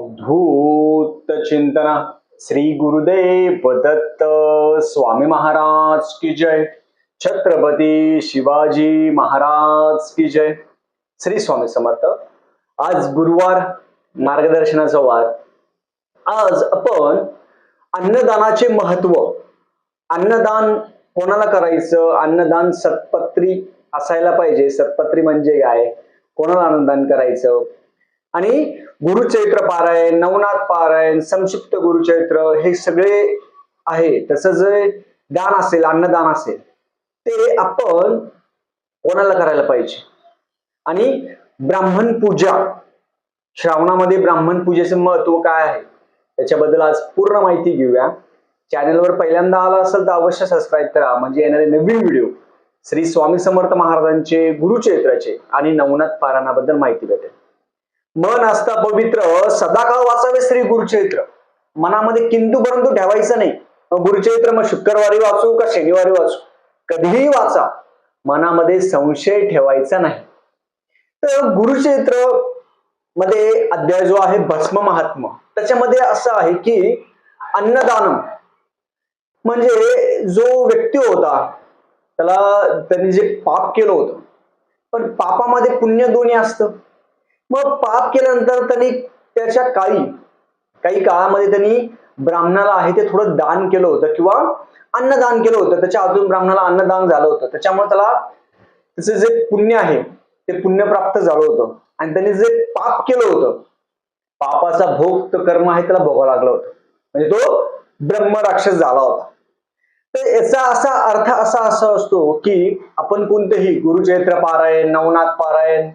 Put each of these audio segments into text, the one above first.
अवधूत चिंतना श्री गुरुदेव दत्त स्वामी महाराज की जय। छत्रपती शिवाजी महाराज की जय। श्री स्वामी समर्थ। आज गुरुवार मार्गदर्शनाचा वार। आज आपण अन्नदानाचे महत्त्व अन्नदान कोणाला करायचं अन्नदान सत्पत्री असायला पाहिजे. सत्पत्री म्हणजे काय? कोणाला अन्नदान करायचं? आणि गुरुचैत्र पारायण नवनाथ पारायण संक्षिप्त गुरुचैत्र हे सगळे आहे. तसं जे दान असेल अन्नदान असेल ते आपण कोणाला करायला पाहिजे? आणि ब्राह्मण पूजा श्रावणामध्ये ब्राह्मण पूजेचं महत्त्व काय आहे? त्याच्याबद्दल आज पूर्ण माहिती घेऊया. चॅनलवर पहिल्यांदा आला असेल तर अवश्य सबस्क्राईब करा. म्हणजे येणारे नवीन व्हिडिओ श्री स्वामी समर्थ महाराजांचे गुरुचैत्राचे आणि नवनाथ पारायणाबद्दल माहिती भेटेल. मन असता पवित्र सदाकाळ वाचावे श्री गुरुचरित्र. मनामध्ये किंतु परंतु ठेवायचं नाही. गुरुचरित्र मग शुक्रवारी वाचू का शनिवारी वाचू? कधीही वाचा. मनामध्ये संशय ठेवायचा नाही. तर गुरुचरित्रमध्ये अध्याय जो आहे भस्म महात्म. त्याच्यामध्ये असं आहे की अन्नदानम. म्हणजे जो व्यक्ती होता त्याला त्यांनी जे पाप केलं होतं. पण पापामध्ये पुण्य दोन्ही असतं. मग पाप केल्यानंतर त्यांनी त्याच्या काळी काही काळामध्ये त्यांनी ब्राह्मणाला आहे ते थोडं दान केलं होतं किंवा अन्नदान केलं होतं. त्याच्या अजून ब्राह्मणाला अन्नदान झालं होतं. त्याच्यामुळे त्याला त्याचं जे पुण्य आहे ते पुण्य प्राप्त झालं होतं. आणि त्यांनी जे पाप केलं होतं पापाचा भोग तो कर्म आहे त्याला भोगावं लागलं होतं. म्हणजे तो ब्रह्म राक्षस झाला होता. तर याचा असा अर्थ असा असा असतो की आपण कोणतंही गुरुचैत्र पारायण नवनाथ पारायण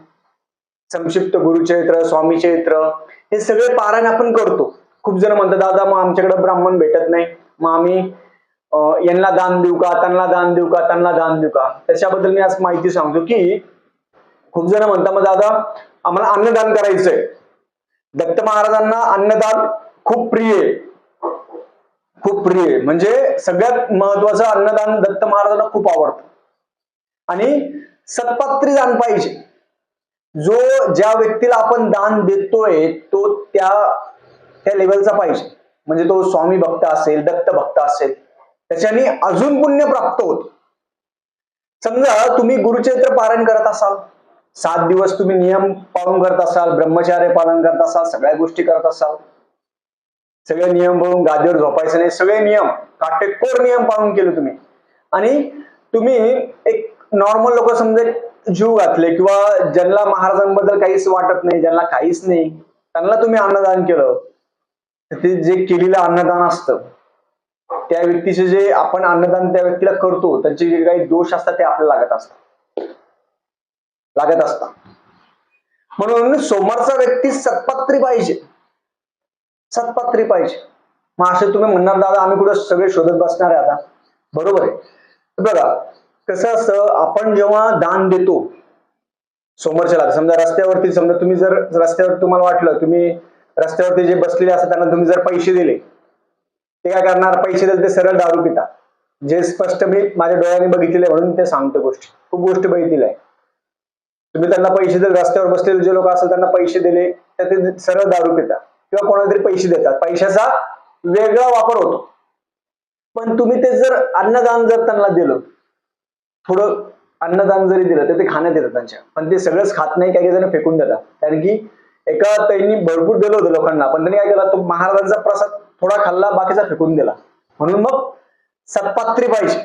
संक्षिप्त गुरुचरित्र स्वामी चैत्र हे सगळे पारायण आपण करतो. खूप जण म्हणतात दादा मग आमच्याकडे ब्राह्मण भेटत नाही. मग आम्ही अं, यांना दान देऊ का? त्यांना दान देऊ का? त्यांना दान देऊ का? त्याच्याबद्दल मी आज माहिती सांगतो की खूप जण म्हणतात मग दादा आम्हाला अन्नदान करायचंय. दत्त महाराजांना अन्नदान खूप प्रिय आहे. खूप प्रिय आहे. म्हणजे सगळ्यात महत्वाचं अन्नदान दत्त महाराजांना खूप आवडतं. आणि सत्पात्री दान पाहिजे. जो ज्या व्यक्तीला आपण दान देतोय तो त्या त्या लेवलचा पाहिजे. म्हणजे तो स्वामी भक्त असेल दत्त भक्त असेल त्याच्याने अजून पुण्य प्राप्त होत. समजा तुम्ही गुरुचरित्र पारायण करत असाल सात दिवस तुम्ही नियम पाळून करत असाल ब्रह्मचार्य पालन करत असाल सगळ्या गोष्टी करत असाल सगळे नियम पाळून गादीवर झोपायचं नाही सगळे नियम काटेकोर नियम पाळून केले तुम्ही. आणि तुम्ही एक नॉर्मल लोक समजा जीव घातले किंवा ज्यांना महाराजांबद्दल काहीच वाटत नाही ज्यांना काहीच नाही त्यांना तुम्ही अन्नदान केलं. तर ते जे केलेलं अन्नदान असतं त्या व्यक्तीचे जे आपण अन्नदान त्या व्यक्तीला करतो त्यांचे जे काही दोष असतात ते आपल्याला लागत असतात. लागत असतात. म्हणून सोमवारचा व्यक्ती सत्पात्री पाहिजे. सत्पात्री पाहिजे. मग असे तुम्ही म्हणणार दादा आम्ही कुठं सगळे शोधत बसणार आहे आता. बरोबर आहे. बघा कसं असतं आपण जेव्हा दान देतो समोरच्याला समजा रस्त्यावरती समजा तुम्ही जर रस्त्यावर तुम्हाला वाटलं तुम्ही रस्त्यावरती जे बसलेले असतात त्यांना तुम्ही जर पैसे दिले ते काय करणार? पैसे दिले ते सरळ दारू पिता. जे स्पष्ट मी माझ्या डोळ्याने बघितले म्हणून ते सांगतो गोष्टी. खूप गोष्ट बघितलेल्या आहे तुम्ही त्यांना पैसे दिले रस्त्यावर बसलेले जे लोक असतात त्यांना पैसे दिले तर ते सरळ दारू पितात किंवा कोणाला तरी पैसे देतात. पैशाचा वेगळा वापर होतो. पण तुम्ही ते जर अन्नदान जर त्यांना दिलं थोडं अन्नदान जरी दिलं तर ते खाण्यात येतं त्यांच्या. पण ते सगळंच खात नाही काही जण फेकून देतात. कारण की एका त्यांनी भरपूर दिलं होतं लोकांना पण त्यांनी काय केलं तो महाराजांचा प्रसाद थोडा खाल्ला बाकीचा फेकून दिला. म्हणून मग सत्पात्री पाहिजे.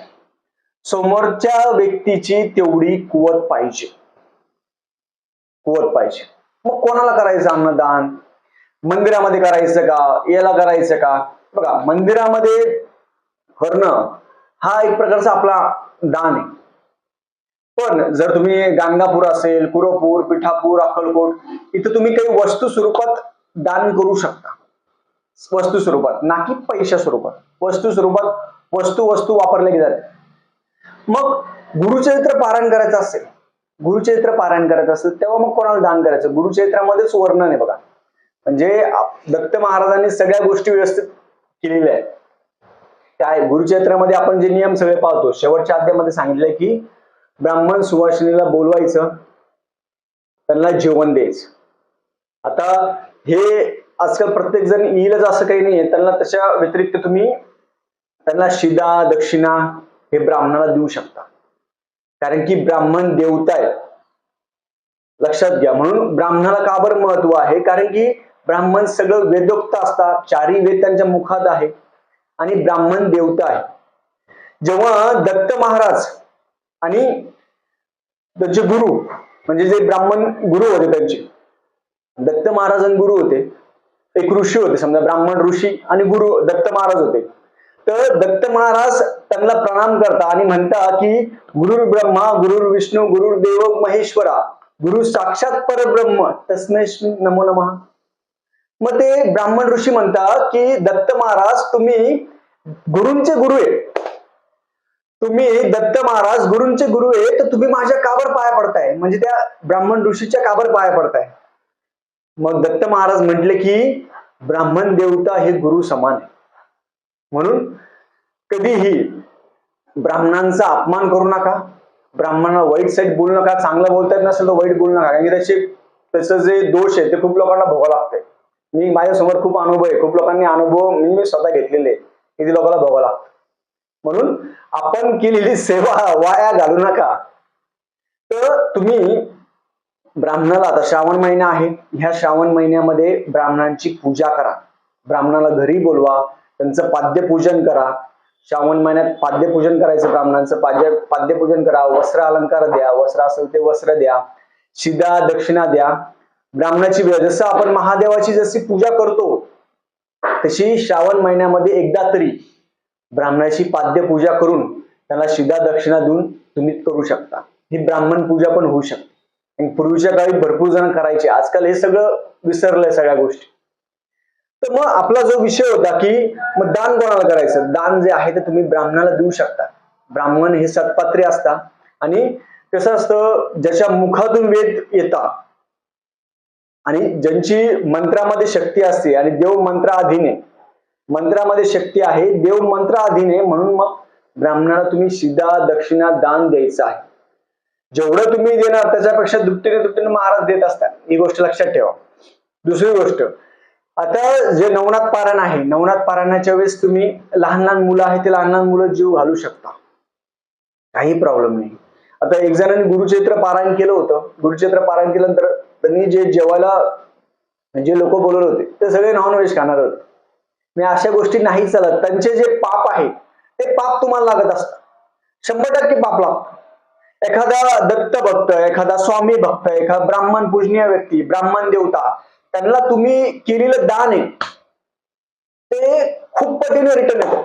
समोरच्या व्यक्तीची तेवढी कुवत पाहिजे. कुवत पाहिजे. मग कोणाला करायचं अन्नदान? मंदिरामध्ये करायचं का? याला करायचं का? बघा मंदिरामध्ये करणं हा एक प्रकारचा आपला दान आहे. पण जर तुम्ही गाणगापूर असेल कुरोपूर पिठापूर अक्कलकोट इथं तुम्ही काही वस्तू स्वरूपात दान करू शकता. वस्तू स्वरूपात ना की पैशा स्वरूपात. वस्तू स्वरूपात वस्तू वस्तू वापरल्या जाते मग गुरुचरित्र पारायण करायचं असेल गुरुचरित्र पारायण करायचं असेल तेव्हा मग कोणाला दान करायचं? गुरुचरित्रामध्येच वर्णन आहे बघा. म्हणजे दत्त महाराजांनी सगळ्या गोष्टी व्यवस्थित केलेल्या आहेत. काय गुरुचरित्रामध्ये आपण जे नियम सगळे पाळतो शेवटच्या अध्यायामध्ये सांगितलंय की ब्राह्मण सुवासिनीला बोलवायचं त्यांना जेवण द्यायचं. आता हे आजकाल प्रत्येक जण येईलच असं काही नाहीये. त्यांना त्याच्या व्यतिरिक्त तुम्ही त्यांना शिदा दक्षिणा हे ब्राह्मणाला देऊ शकता. कारण की ब्राह्मण देवता आहे लक्षात घ्या म्हणून ब्राह्मणाला का बरं महत्त्व आहे? कारण की ब्राह्मण सगळं वेदोक्त असतात चारी वेद त्यांच्या मुखात आहे आणि ब्राह्मण देवता आहे. जेव्हा दत्त महाराज आणि त्यांचे गुरु म्हणजे जे ब्राह्मण गुरु होते त्यांचे. दत्त महाराज आणि गुरु होते. एक ऋषी होते समजा ब्राह्मण ऋषी आणि गुरु दत्त महाराज होते. तर दत्त महाराज त्यांना प्रणाम करता आणि म्हणता की गुरुर ब्रह्मा गुरुर विष्णू गुरुर देव महेश्वरा गुरु साक्षात परब्रह्म तस्मै श्री नमो नमः. मग ते ब्राह्मण ऋषी म्हणतात की दत्त महाराज तुम्ही गुरुंचे गुरु आहे. तुम्ही दत्त महाराज गुरूंचे गुरु आहे तर तुम्ही माझ्या काबर पाया पडताय. म्हणजे त्या ब्राह्मण ऋषीच्या काबर पाया पडताय. मग दत्त महाराज म्हटले की ब्राह्मण देवता हे गुरु समान आहे म्हणून कधीही ब्राह्मणांचा अपमान करू नका. ब्राह्मणाला वाईट साईड बोलू नका. चांगलं बोलता येत नसेल तर वाईट बोलू नका. कारण की त्याचे त्याचं जे दोष आहे ते खूप लोकांना भोगावं लागतंय. मी माझ्यासमोर खूप अनुभव आहे. खूप लोकांनी अनुभव मी स्वतः घेतलेले किती लोकांना भोगावं लागतं म्हणून आपण केलेली सेवा वाया घालू नका. तर तुम्ही ब्राह्मणाला आता श्रावण महिना आहे ह्या श्रावण महिन्यामध्ये ब्राह्मणांची पूजा करा. ब्राह्मणाला घरी बोलवा त्यांचं पाद्यपूजन करा. श्रावण महिन्यात पाद्यपूजन करायचं ब्राह्मणांचं पाद्य पाद्यपूजन करा वस्त्र अलंकार द्या वस्त्र असेल ते वस्त्र द्या शिदा दक्षिणा द्या. ब्राह्मणाची वेळ जसं आपण महादेवाची जशी पूजा करतो तशी श्रावण महिन्यामध्ये एकदा तरी ब्राह्मणाची पाद्यपूजा करून त्याला शिदा दक्षिणा देऊन तुम्ही करू शकता. ही ब्राह्मण पूजा पण होऊ शकते. आणि पूर्वीच्या काळी भरपूर जण करायचे. आजकाल हे सगळं विसरलंय सगळ्या गोष्टी. तर मग आपला जो विषय होता की मग दान कोणाला करायचं? दान जे आहे ते तुम्ही ब्राह्मणाला देऊ शकता. ब्राह्मण हे सत्पात्री असता. आणि कसं असतं ज्याच्या मुखातून वेद येता आणि ज्यांची मंत्रामध्ये शक्ती असते आणि देव मंत्राधीन आहे मंत्रामध्ये शक्ती आहे. देव मंत्राधीन आहे म्हणून मग ब्राह्मणाला तुम्ही शिदा दक्षिणा दान द्यायचं आहे. जेवढं तुम्ही देणार त्याच्यापेक्षा दुपटीने दुपटीने महाराज देत असतात. ही गोष्ट लक्षात ठेवा. दुसरी गोष्ट आता जे नवनाथ पारायण आहे नवनाथ पारायणाच्या वेळेस तुम्ही लहान लहान मुलं आहेत ते लहान लहान मुलं जीव घालू शकता. काही प्रॉब्लेम नाही. आता एक जणांनी गुरुचैत्र पारायण केलं होतं. गुरुचैत्र पारायण केल्यानंतर त्यांनी जे जेवायला जे लोक बोलवले होते ते सगळे नॉनव्हेज खाणार होते. अशा गोष्टी नाही चालत. त्यांचे जे पाप आहे ते पाप तुम्हाला लागत असतं. शंभर टक्के पाप लागत. एखादा दत्त भक्त एखादा स्वामी भक्त एखादा ब्राह्मण पूजनीय व्यक्ती ब्राह्मण देवता त्यांना तुम्ही केलेलं दान आहे ते खूप पटीने रिटर्न येतो.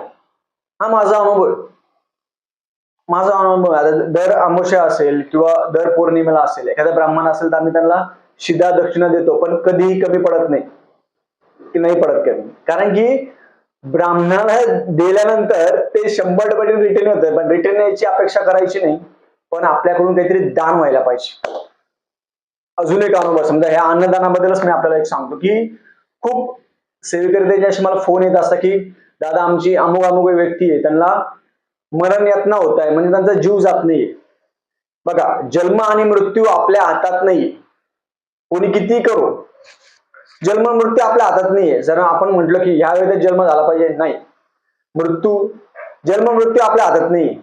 हा माझा अनुभव माझा अनुभव आता दर अमावस्या असेल किंवा दर पौर्णिमेला असेल एखादा ब्राह्मण असेल तर आम्ही त्यांना शिदा दक्षिणा देतो पण कधीही कमी पडत नाही. की नाही परत कमी कारण की ब्राह्मणाला दिल्यानंतर ते शंभर पटीने रिटर्न होतं पण रिटर्न यायची अपेक्षा करायची नाही. पण आपल्याकडून काहीतरी दान व्हायला पाहिजे. अजून एक अनुभव समजा ह्या अन्नदानाबद्दलच मी आपल्याला एक सांगतो की खूप सेवेकरी असे मला फोन येत असतात की दादा आमची अमुक अमुक व्यक्ती आहे त्यांना मरण यातना होत आहे म्हणजे त्यांचा जीव जात नाहीये बघा जन्म आणि मृत्यू आपल्या हातात नाहीये कोणी किती करो जन्म मृत्यू आपल्या हातात नाहीये. जर आपण म्हटलं की ह्या वेळेत जन्म झाला पाहिजे नाही. मृत्यू जन्म मृत्यू आपल्या हातात नाहीये.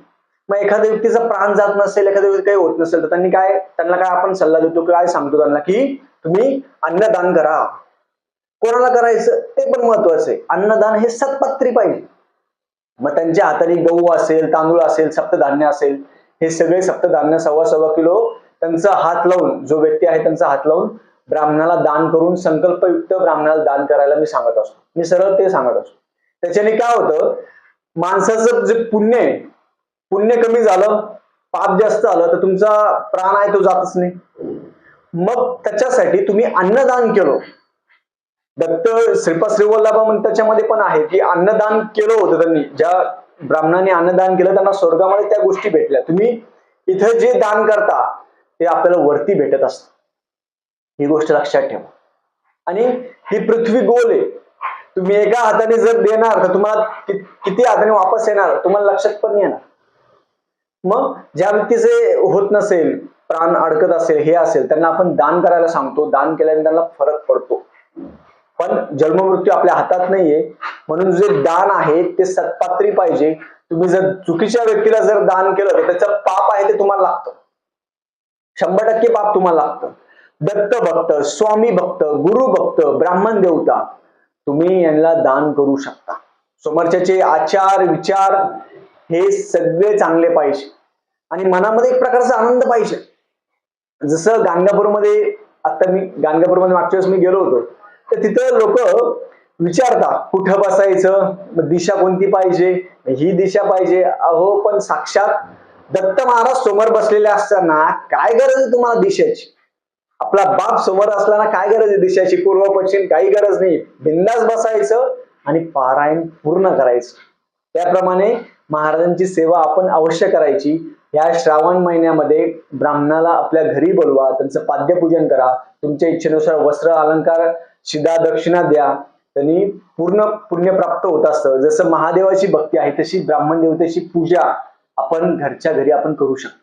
मग एखाद्या व्यक्तीचा प्राण जात नसेल एखाद्या व्यक्ती काही होत नसेल तर त्यांनी काय त्यांना काय आपण सल्ला देतो काय सांगतो त्यांना की तुम्ही अन्नदान करा. कोणाला करायचं ते पण महत्वाचं आहे. अन्नदान हे सत्पात्री पाहिजे. मग त्यांच्या हाताने गहू असेल तांदूळ असेल सप्तधान्य असेल हे सगळे सप्तधान्य सव्वा सव्वा किलो त्यांचा हात लावून जो व्यक्ती आहे त्यांचा हात लावून ब्राह्मणाला दान करून संकल्पयुक्त ब्राह्मणाला दान करायला मी सांगत असतो. मी सरळ ते सांगत असतो. त्याच्याने काय होतं? माणसाचं जे पुण्य आहे पुण्य कमी झालं पाप जास्त आलं तर तुमचा प्राण आहे तो जातच नाही. मग त्याच्यासाठी तुम्ही अन्नदान केलं. दत्त श्रीपा श्रीवल्लभा म्हणून त्याच्यामध्ये पण आहे की अन्नदान केलं होतं त्यांनी. ज्या ब्राह्मणांनी अन्नदान केलं त्यांना स्वर्गामध्ये त्या गोष्टी भेटल्या. तुम्ही इथं जे दान करता ते आपल्याला वरती भेटत असतं. ही गोष्ट लक्षात ठेवा. आणि ही पृथ्वी गोल आहे. तुम्ही एका हाताने जर देणार तर तुम्हाला कि- किती हाताने वापस येणार तुम्हाला लक्षात पण येणार. मग ज्या व्यक्तीचे होत नसेल प्राण अडकत असेल हे असेल त्यांना आपण दान करायला सांगतो. दान केल्याने त्यांना फरक पडतो. पण जन्ममृत्यू आपल्या हातात नाहीये. म्हणून जे दान आहे ते सत्पात्री पाहिजे. तुम्ही जर चुकीच्या व्यक्तीला जर दान केलं तर त्याचं पाप आहे ते तुम्हाला लागतं. शंभर टक्के पाप तुम्हाला लागतं. दत्त भक्त स्वामी भक्त गुरु भक्त ब्राह्मण देवता तुम्ही यांना दान करू शकता. समोरच्याचे आचार विचार हे सगळे चांगले पाहिजे. आणि मनामध्ये एक प्रकारचा आनंद पाहिजे. जसं गाणगापूरमध्ये आता मी गाणगापूरमध्ये मागच्या वेळेस मी गेलो होतो तर तिथं लोक विचारता कुठं बसायचं दिशा कोणती पाहिजे ही दिशा पाहिजे. अहो पण साक्षात दत्त महाराज समोर बसलेले असताना काय गरज आहे तुम्हाला दिशेची? आपला बाप समोर असताना काय गरज आहे दिशाची? पूर्व पश्चिम काही गरज नाही. बिंदास बसायचं आणि पारायण पूर्ण करायचं. त्याप्रमाणे महाराजांची सेवा आपण अवश्य करायची. या श्रावण महिन्यामध्ये ब्राह्मणाला आपल्या घरी बोलवा त्यांचं पाद्यपूजन करा. तुमच्या इच्छेनुसार वस्त्र अलंकार शिदा दक्षिणा द्या. त्यांनी पूर्ण पुण्य प्राप्त होत असतं. जसं महादेवाची भक्ती आहे तशी ब्राह्मण देवतेची पूजा आपण घरच्या घरी आपण करू शकतो.